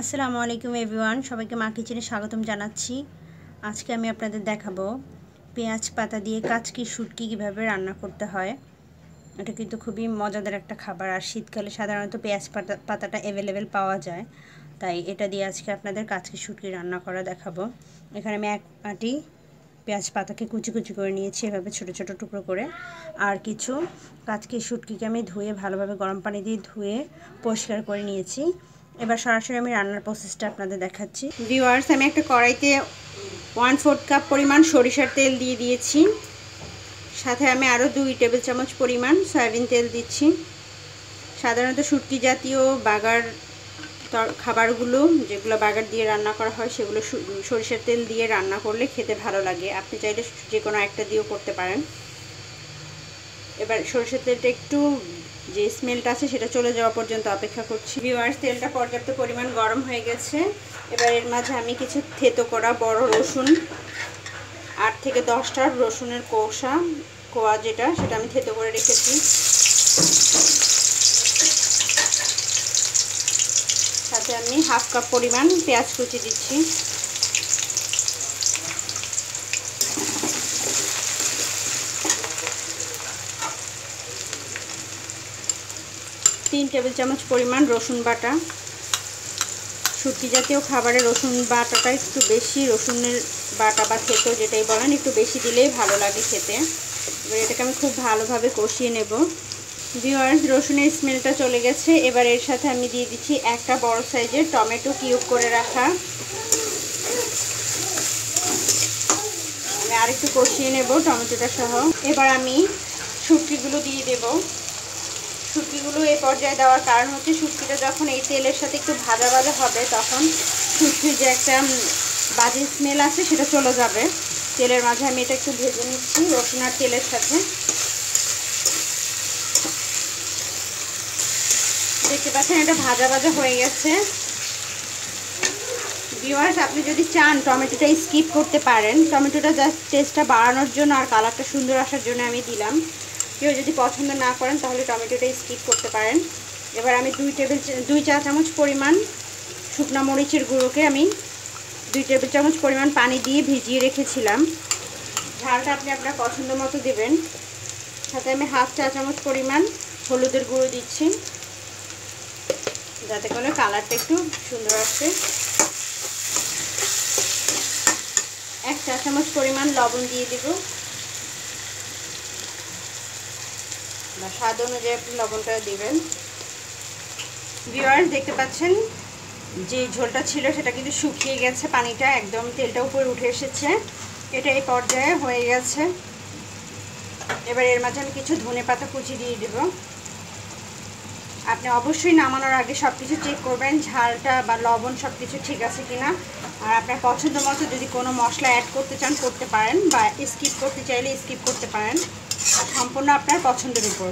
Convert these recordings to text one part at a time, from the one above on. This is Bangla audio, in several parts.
আসসালামু আলাইকুম এভরিওয়ান, সবাইকে মা কিচেনে স্বাগতম জানাচ্ছি। আজকে আমি আপনাদের দেখাবো পেঁয়াজ পাতা দিয়ে কাচকি শুটকি কীভাবে রান্না করতে হয়। এটা কিন্তু খুবই মজাদার একটা খাবার। আর শীতকালে সাধারণত পেঁয়াজ পাতা, পাতাটা অ্যাভেলেবেল পাওয়া যায়। তাই এটা দিয়ে আজকে আপনাদের কাচকি শুটকি রান্না করা দেখাবো। এখানে আমি এক আটি পেঁয়াজ পাতাকে কুচি কুচি করে নিয়েছি, এভাবে ছোট ছোট টুকরো করে। আর কিছু কাচকি শুটকিকে আমি ধুয়ে ভালোভাবে গরম পানি দিয়ে ধুয়ে পরিষ্কার করে নিয়েছি। এবার সরাসরি আমি রান্নার প্রসেসটা আপনাদের দেখাচ্ছি। ভিওয়ার্স আমি একটা কড়াইতে ওয়ান ফোর্থ কাপ পরিমাণ সরিষার তেল দিয়ে দিয়েছি। সাথে আমি আরও দুই টেবিল চামচ পরিমাণ সয়াবিন তেল দিচ্ছি। সাধারণত শুটকি জাতীয় বাগার খাবারগুলো, যেগুলো বাগার দিয়ে রান্না করা হয়, সেগুলো সরিষার তেল দিয়ে রান্না করলে খেতে ভালো লাগে। আপনি চাইলে যে কোনো একটা দিয়েও করতে পারেন। এবার সরিষার তেলটা একটু যে স্মেলটা আছে সেটা চলে যাওয়া পর্যন্ত অপেক্ষা করছি। ভিওয়ার্স তেলটা পর্যাপ্ত পরিমাণ গরম হয়ে গেছে। এবার এর মাঝে আমি কিছু থেতো করা বড় রসুন, আট থেকে দশটা রসুনের কোষা, কোয়া যেটা, সেটা আমি থেতো করে রেখেছি। সাথে আমি হাফ কাপ পরিমাণ পেঁয়াজ কুচি দিচ্ছি। তিন টেবিল চামচ পরিমাণ রসুন বাটা। শুটকি জাতীয় খাবারে রসুন বাটাটা একটু বেশি, রসুনের বাটা বা থেতো যেটাই বলেন, একটু বেশি দিলেই ভালো লাগে খেতে। এবার এটাকে আমি খুব ভালোভাবে কষিয়ে নেব। ভিওয়ার্স রসুনের স্মেলটা চলে গেছে। এবার এর সাথে আমি দিয়ে দিচ্ছি একটা বড় সাইজের টমেটো কিউব করে রাখা। আমি আরেকটু কষিয়ে নেব টমেটোটা সহ। এবার আমি শুটকিগুলো দিয়ে দেবো। শুটকিগুলো এই পর্যায়ে দেওয়ার কারণ হচ্ছে শুটকিটা যখন এই তেলের সাথে একটু ভাজা ভাজা হবে, তখন শুটকির যে একটা বাজে স্মেল আছে সেটা চলে যাবে। তেলের মাঝে আমি এটা একটু ভেজে নিচ্ছি, রসুন আর তেলের সাথে। দেখতে পাচ্ছেন, এটা ভাজা ভাজা হয়ে গেছে। ভিওয়ার্স আপনি যদি চান টমেটোটা স্কিপ করতে পারেন, টমেটোটা জাস্ট টেস্টটা বাড়ানোর জন্য আর কালারটা সুন্দর আসার জন্য আমি দিলাম। কেউ যদি পছন্দ না করেন, তাহলে টমেটোটা স্কিপ করতে পারেন। এবার আমি দুই টেবিল দুই চা চামচ পরিমাণ শুকনা মরিচের গুঁড়োকে আমি দুই টেবিল চামচ পরিমাণ পানি দিয়ে ভিজিয়ে রেখেছিলাম। ঝালটা আপনি আপনার পছন্দ মতো দেবেন। সাথে আমি হাফ চা চামচ পরিমাণ হলুদের গুঁড়ো দিচ্ছি। যাতে করে কালারটা একটু সুন্দর আসে। এক চা চামচ পরিমাণ লবণ দিয়ে দেবো। স্বাদ অনুযায়ী আপনি লবণটা দিবেন। ভিওয়ার্স দেখতে পাচ্ছেন যে ঝোলটা ছিল, সেটা কিন্তু শুকিয়ে গেছে পানিটা, একদম তেলটা উপরে উঠে এসেছে। এটা এই পর্যায়ে হয়ে গেছে। এবার এর মাঝে আমি কিছু ধনে পাতা কুচি দিয়ে দেব। আপনি অবশ্যই নামানোর আগে সব কিছু চেক করবেন, ঝালটা বা লবণ সব কিছু ঠিক আছে কিনা। আর আপনার পছন্দ মতো যদি কোনো মশলা অ্যাড করতে চান, করতে পারেন বা স্কিপ করতে চাইলে স্কিপ করতে পারেন। সম্পূর্ণ আপনার পছন্দের উপর।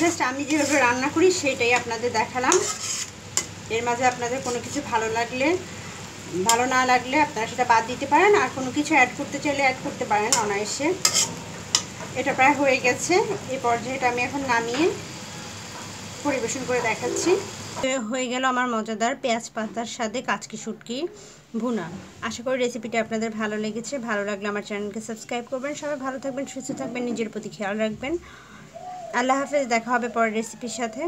জাস্ট আমি যেভাবে রান্না করি, সেটাই আপনাদের দেখালাম। এর মাঝে আপনাদের কোনো কিছু ভালো লাগলে, ভালো না লাগলে আপনারা সেটা বাদ দিতে পারেন। আর কোনো কিছু অ্যাড করতে চাইলে অ্যাড করতে পারেন অনায়াসে। এটা প্রায় হয়ে গেছে। এই পর্যায়েটা আমি এখন নামিয়ে পরিবেশন করে দেখাচ্ছি। হয়ে গেল আমার মজাদার পেঁয়াজ পাতার সাথে কাচকি শুটকি ভুনা। আশা করি রেসিপিটা আপনাদের ভালো লেগেছে। ভালো লাগলে আমার চ্যানেলকে সাবস্ক্রাইব করবেন। সবাই ভালো থাকবেন, সুস্থ থাকবেন, নিজের প্রতি খেয়াল রাখবেন। আল্লাহ হাফেজ, দেখা হবে পরের রেসিপির সাথে।